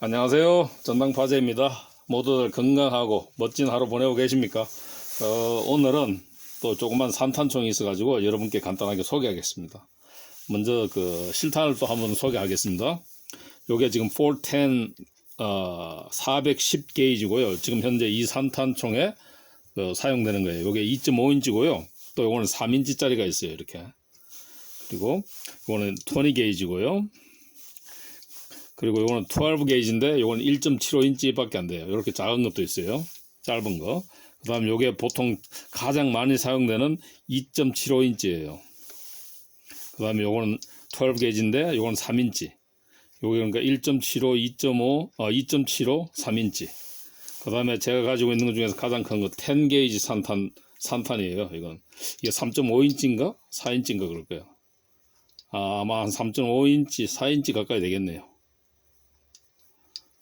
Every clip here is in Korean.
안녕하세요. 전당 파제입니다. 모두들 건강하고 멋진 하루 보내고 계십니까? 어, 오늘은 또 조그만 산탄총이 있어가지고 여러분께 간단하게 소개하겠습니다. 먼저 그 실탄을 또 한번 소개하겠습니다. 요게 지금 410 어, 410 게이지고요. 지금 현재 이 산탄총에 어, 사용되는 거예요. 요게 2.5인치고요. 또 요거는 3인치짜리가 있어요. 이렇게. 그리고 요거는 20 게이지고요. 그리고 요거는 12 게이지인데 요거는 1.75인치밖에 안 돼요. 이렇게 작은 것도 있어요. 짧은 거. 그 다음 요게 보통 가장 많이 사용되는 2.75인치예요. 그 다음에 요거는 12 게이지인데 요거는 3인치. 요게 그러니까 1.75, 2.5, 어, 2.75, 3인치. 그 다음에 제가 가지고 있는 것 중에서 가장 큰 거 10 게이지 산탄 산탄이에요. 이건 이게 3.5인치인가 4인치인가 그럴 거예요. 아, 아마 한 3.5인치, 4인치 가까이 되겠네요.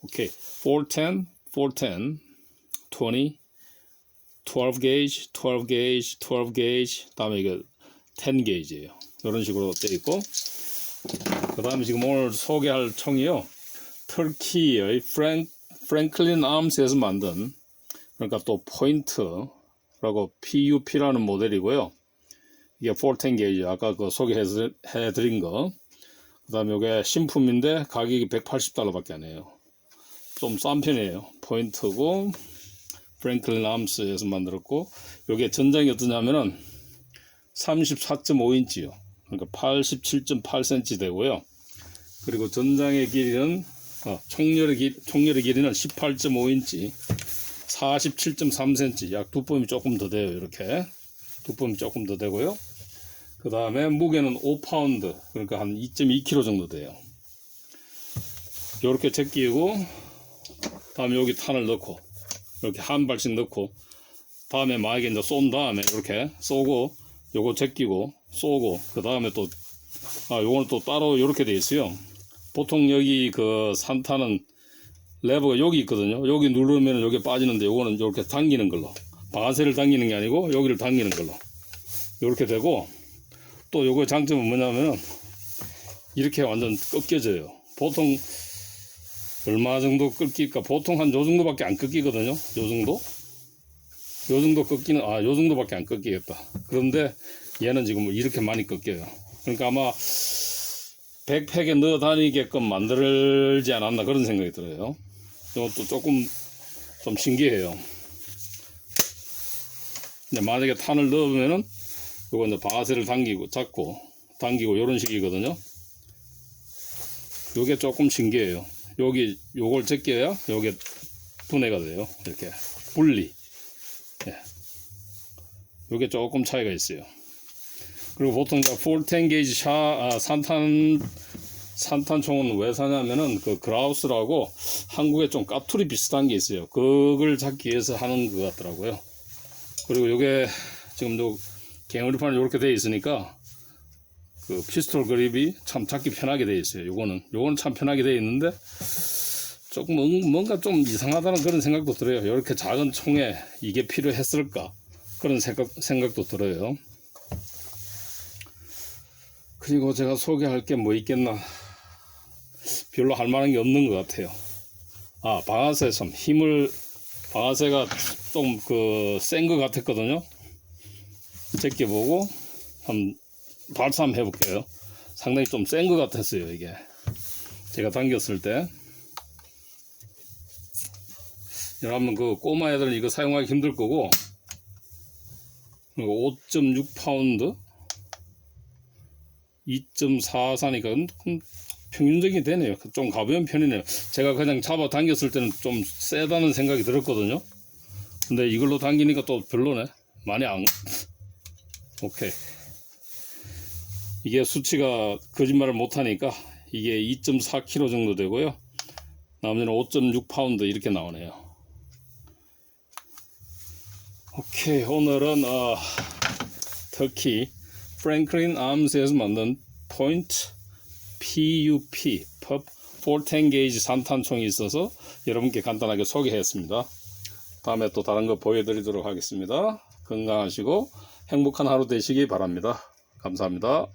오케이. 410, 410, 20, 12 gauge, 12 gauge, 12 gauge, 다음에 이거 10 gauge예요. 이런 식으로 돼 있고, 그 다음에 지금 오늘 소개할 총이요. 터키의 프랭, 프랭클린 암스에서 만든, 그러니까 또 포인트라고 PUP라는 모델이고요. 이게 410 gauge, 아까 그 소개해 드린 거. 그 다음에 이게 신품인데 가격이 180달러밖에 안 해요. 좀 싼 편이에요. 포인트고 프랭클린 암스에서 만들었고 이게 전장이 어떠냐면은 34.5인치요. 그러니까 87.8cm 되고요. 그리고 전장의 길이는 어, 총열의 길 총열의 길이는 18.5인치, 47.3cm, 약두 뼘이 조금 더 돼요. 이렇게 두 뼘이 조금 더 되고요. 그 다음에 무게는 5파운드, 그러니까 한 2.2kg 정도 돼요. 이렇게 제끼고 다음에 여기 탄을 넣고 이렇게 한 발씩 넣고 다음에 만약에 이제 쏜 다음에 이렇게 쏘고 요거 제끼고 쏘고 그 다음에 또 아, 요거는 또 따로 이렇게 돼 있어요. 보통 여기 그 산타는 레버가 여기 있거든요. 여기 누르면 여기 빠지는데 요거는 이렇게 당기는 걸로 방아쇠를 당기는 게 아니고 여기를 당기는 걸로 이렇게 되고 또 요거 장점은 뭐냐면은 이렇게 완전 꺾여져요. 보통 얼마 정도 꺾일까? 보통 한 요 정도밖에 안 꺾이거든요. 요 정도? 요 정도 꺾이는, 아, 요 정도밖에 안 꺾이겠다. 그런데 얘는 지금 뭐 이렇게 많이 꺾여요. 그러니까 아마 백팩에 넣어 다니게끔 만들지 않았나 그런 생각이 들어요. 이것도 조금 좀 신기해요. 근데 만약에 탄을 넣으면은 요거 이제 방아쇠를 당기고 잡고 당기고 요런 식이거든요. 요게 조금 신기해요. 여기 요걸 제껴야 요게 분해가 돼요. 이렇게 분리. 예. 요게 조금 차이가 있어요. 그리고 보통 410 게이지 샤 아, 산탄 산탄총은 왜 사냐면은 그 그라우스라고 한국에 좀 까투리 비슷한 게 있어요. 그걸 잡기 위해서 하는 것 같더라고요. 그리고 요게 지금 요 갱어리판이 이렇게 돼 있으니까 그 피스톨 그립이 참 잡기 편하게 돼 있어요. 요거는 요거는 참 편하게 돼 있는데 조금 응- 뭔가 좀 이상하다는 그런 생각도 들어요. 이렇게 작은 총에 이게 필요했을까 그런 생각 생각도 들어요. 그리고 제가 소개할 게 뭐 있겠나 별로 할 만한 게 없는 것 같아요. 아 방아쇠 좀 힘을 방아쇠가 좀 그 센 것 같았거든요. 제껴 보고 한번 발사 한번 해볼게요. 상당히 좀 센 것 같았어요, 이게. 제가 당겼을 때. 여러분, 그 꼬마 애들은 이거 사용하기 힘들 거고, 5.6파운드? 2.44니까 평균적이 되네요. 좀 가벼운 편이네요. 제가 그냥 잡아 당겼을 때는 좀 세다는 생각이 들었거든요. 근데 이걸로 당기니까 또 별로네. 많이 안, 오케이. 이게 수치가 거짓말을 못하니까 이게 2.4kg 정도 되고요. 나머지는 5.6파운드 이렇게 나오네요. 오케이 오늘은 어, 터키 프랭클린 암스에서 만든 포인트 PUP 펍 410 게이지 산탄총이 있어서 여러분께 간단하게 소개했습니다. 다음에 또 다른 거 보여드리도록 하겠습니다. 건강하시고 행복한 하루 되시기 바랍니다. 감사합니다.